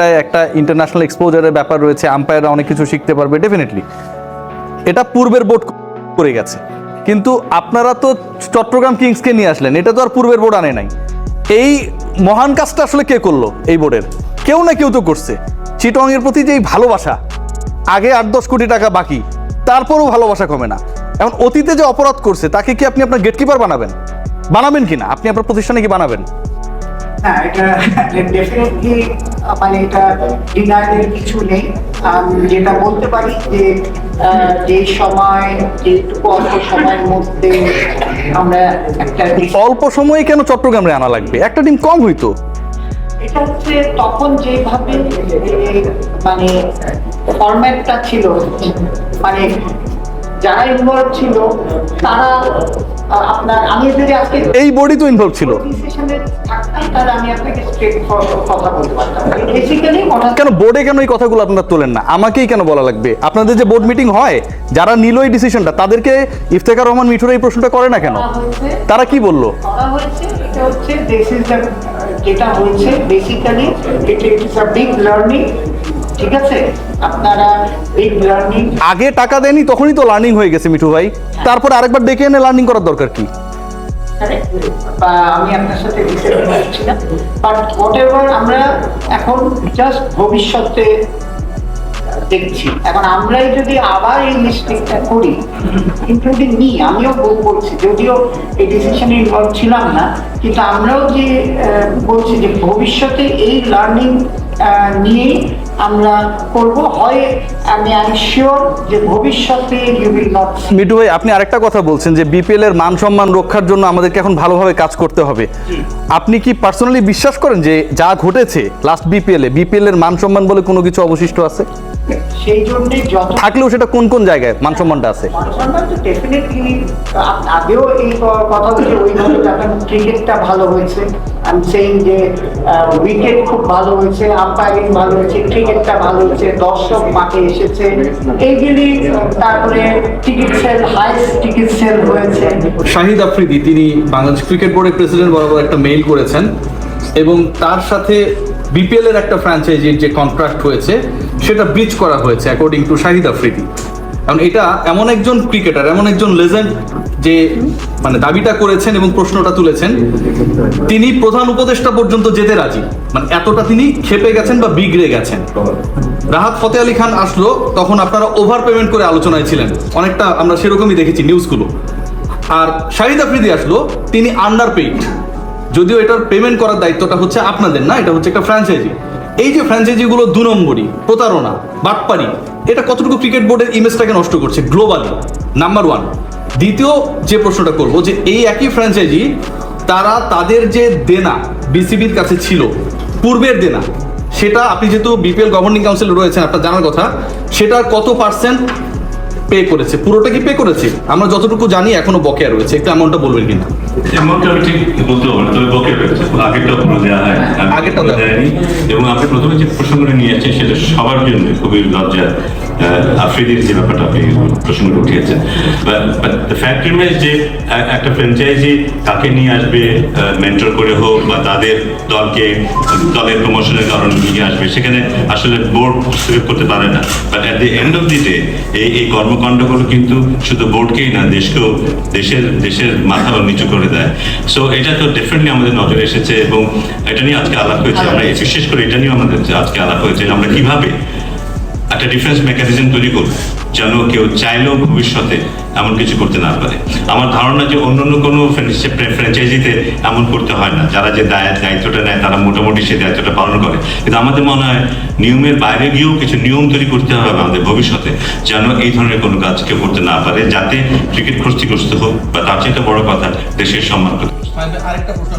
এটায় একটা ইন্টারন্যাশনাল এক্সপোজারের ব্যাপার রয়েছে আম্পায়াররা অনেক কিছু শিখতে পারবে ডেফিনেটলি এটা পূর্বের বোর্ড করে গেছে। কিন্তু আপনারা তো চট্টগ্রাম কিংসকে নিয়ে আসলেন, এটা তো আর পূর্বের বোর্ড আনে নাই। এই মহান কাজটা আসলে কে করল এই বোর্ডের কেউ না কেউ তো করছে। চিটং এর প্রতি যে ভালোবাসা, আগে আট দশ কোটি টাকা বাকি, তারপরও ভালোবাসা কমে না। এখন অতীতে যে অপরাধ করছে, তাকে কি আপনি আপনার গেটকিপার বানাবেন? বানাবেন কি না? আপনি আপনার প্রতিষ্ঠানে কি বানাবেন? না এটা ডেফিনেটলি মানে এটা ডিনারের কিছু নেই। আমি যেটা বলতে পারি যে যে সময় যেটুকু অল্প সময়ের মধ্যে আমরা একটা অল্প সময়ে কেন চট্টগ্রামে আনা লাগবে? একটা টিম কম হইতো। এটা হচ্ছে তখন যেভাবে মানে ফরম্যাটটা ছিল মানে যারা ইনভলভ ছিল তারা আপনার আমি যদি আজকে এই তো ইনভলভ ছিল। কেন বোর্ডে কেন এই কথাগুলো আপনারা তোলেন না? আমাকেই কেন বলা লাগবে? আপনাদের যে বোর্ড মিটিং হয় যারা নিল এই ডিসিশনটা তাদেরকে ইফতেখার রহমান মিঠুর এই প্রশ্নটা করে না কেন? তারা কি বলল? যেটা হয়েছে basically it is a big learning ঠিক আছে? আপনারা এই লার্নিং আগে টাকা দেয়নি তখনই তো লার্নিং হয়ে গেছে মিঠু ভাই। তারপর আরেকবার ডেকে এনে লার্নিং করার দরকার কি? আমি আপনার সাথে বাট হোয়াট এভার আমরা এখন জাস্ট ভবিষ্যতে দেখছি। এখন আমরাই যদি আবার এই মিস্টেকটা করি ইনক্লুডিং মি আমিও ভুল করছি যদিও এই ডিসিশনে ইনভলভ ছিলাম না কিন্তু আমরাও যে বলছি যে ভবিষ্যতে এই লার্নিং নিয়েই আমরা করব। হয় আমি আই শিওর যে ভবিষ্যতে ইউ উইল নট মিঠু ভাই আপনি আরেকটা কথা বলছেন যে বিপিএল এর মান সম্মান রক্ষার জন্য আমাদেরকে এখন ভালোভাবে কাজ করতে হবে। আপনি কি পার্সোনালি বিশ্বাস করেন যে যা ঘটেছে লাস্ট বিপিএল এ বিপিএল এর মান সম্মান বলে কোনো কিছু অবশিষ্ট আছে? সেই জন্যে যত থাকলেও সেটা কোন কোন জায়গায়? মান সম্মানটা আছে? মানসম্মান তো ডেফিনেটলি আগেও এই কথা হচ্ছে ওইভাবে যখন ক্রিকেটটা ভালো হয়েছে। আমি সেইং যে উইকেট খুব ভালো হয়েছে আম্পায়ারিং ভালো হয়েছে ক্রিকেটটা ভালো হয়েছে দর্শক মাঠে এসেছে। এইগুলি তারপরে ticket sale highest ticket sale হয়েছে। শাহিদ আফ্রিদি তিনি বাংলাদেশ ক্রিকেট বোর্ডের প্রেসিডেন্ট বরাবর একটা মেইল করেছেন এবং তার সাথে বিপিএল এর একটা ফ্র্যাঞ্চাইজির যে কন্ট্রাক্ট হয়েছে, সেটা ব্রিচ করা হয়েছে অ্যাকর্ডিং টু শাহিদ আফ্রিদি কারণ এটা এমন একজন ক্রিকেটার এমন একজন লেজেন্ড যে মানে দাবিটা করেছেন এবং প্রশ্নটা তুলেছেন, তিনি প্রধান উপদেষ্টা পর্যন্ত যেতে রাজি। মানে এতটা তিনি খেপে গেছেন বা বিগড়ে গেছেন। রাহাত ফতে আলী খান আসলো, তখন আপনারা ওভার পেমেন্ট করে আলোচনায় ছিলেন। অনেকটা আমরা সেরকমই দেখেছি নিউজগুলো আর শাহিদ আফ্রিদি আসলো, তিনি আন্ডার পেইড যদিও এটার পেমেন্ট করার দায়িত্বটা হচ্ছে আপনাদের না, এটা হচ্ছে একটা ফ্র্যাঞ্চাইজি এই যে ফ্র্যাঞ্চাইজিগুলো দু নম্বরই, প্রতারণা, বাটপারি, এটা কতটুকু ক্রিকেট বোর্ডের ইমেজটাকে নষ্ট করছে গ্লোবালি নাম্বার ওয়ান দ্বিতীয় যে প্রশ্নটা করব, যে এই একই ফ্র্যাঞ্চাইজি তারা তাদের যে দেনা বিসিবির কাছে ছিল, পূর্বের দেনা, সেটা আপনি যেহেতু বিপিএল গভর্নিং কাউন্সিল রয়েছেন, আপনার জানার কথা, সেটা কত পার্সেন্ট পে করেছে পুরোটা কি পে করেছে? আমরা যতটুকু জানি এখনও বকেয়া রয়েছে একটু অ্যামাউন্টটা বলবেন কিন্তু অ্যামাউন্টটা ঠিক বলতে পারব না, তবে বকেয়া রয়েছে আগেরটা পুরো দেওয়া হয় আগেরটা পুরো দেওয়া। দেয়নি এবং আপনি প্রথমে যে প্রসঙ্গটা নিয়ে আসছেন সেটা সবার জন্য খুবই লজ্জা আফ্রিদির যে ব্যাপারটা আপনি প্রসঙ্গটা উঠিয়েছেন। ফ্যাক্ট রিমেজ যে একটা ফ্র্যাঞ্চাইজি কাকে নিয়ে আসবে মেন্টর করে হোক বা তাদের দলকে দলের প্রমোশনের কারণে নিয়ে আসবে সেখানে আসলে বোর্ড হস্তক্ষেপ করতে পারে না। But at the end of the day এই এই কর্মকাণ্ডগুলো কিন্তু শুধু বোর্ডকেই না দেশকেও দেশের দেশের মাথা নিচু করে দেয়। সো এটা তো ডেফিনেটলি আমাদের নজরে এসেছে এবং এটা নিয়ে আজকে আলাপ হয়েছে। আমরা বিশেষ করে এটা নিয়ে আমাদের আজকে আলাপ হয়েছে আমরা কীভাবে একটা ডিফেন্স মেকানিজম তৈরি করব, যেন কেউ চাইলেও ভবিষ্যতে এমন কিছু করতে না পারে। আমার ধারণা যে অন্য অন্য কোনো ফ্র্যাঞ্চাইজিতে এমন করতে হয় না। যারা যে দায় দায়িত্বটা নেয়, তারা মোটামুটি সেই দায়িত্বটা পালন করে। কিন্তু আমাদের মনে হয় নিয়মের বাইরে গিয়েও কিছু নিয়ম তৈরি করতে হবে আমাদের ভবিষ্যতে, যেন এই ধরনের কোনো কাজ কেউ করতে না পারে, যাতে ক্রিকেট ক্ষতিগ্রস্ত হোক, বা তার চাইতে বড় কথা দেশের সম্মান। আরেকটা প্রশ্ন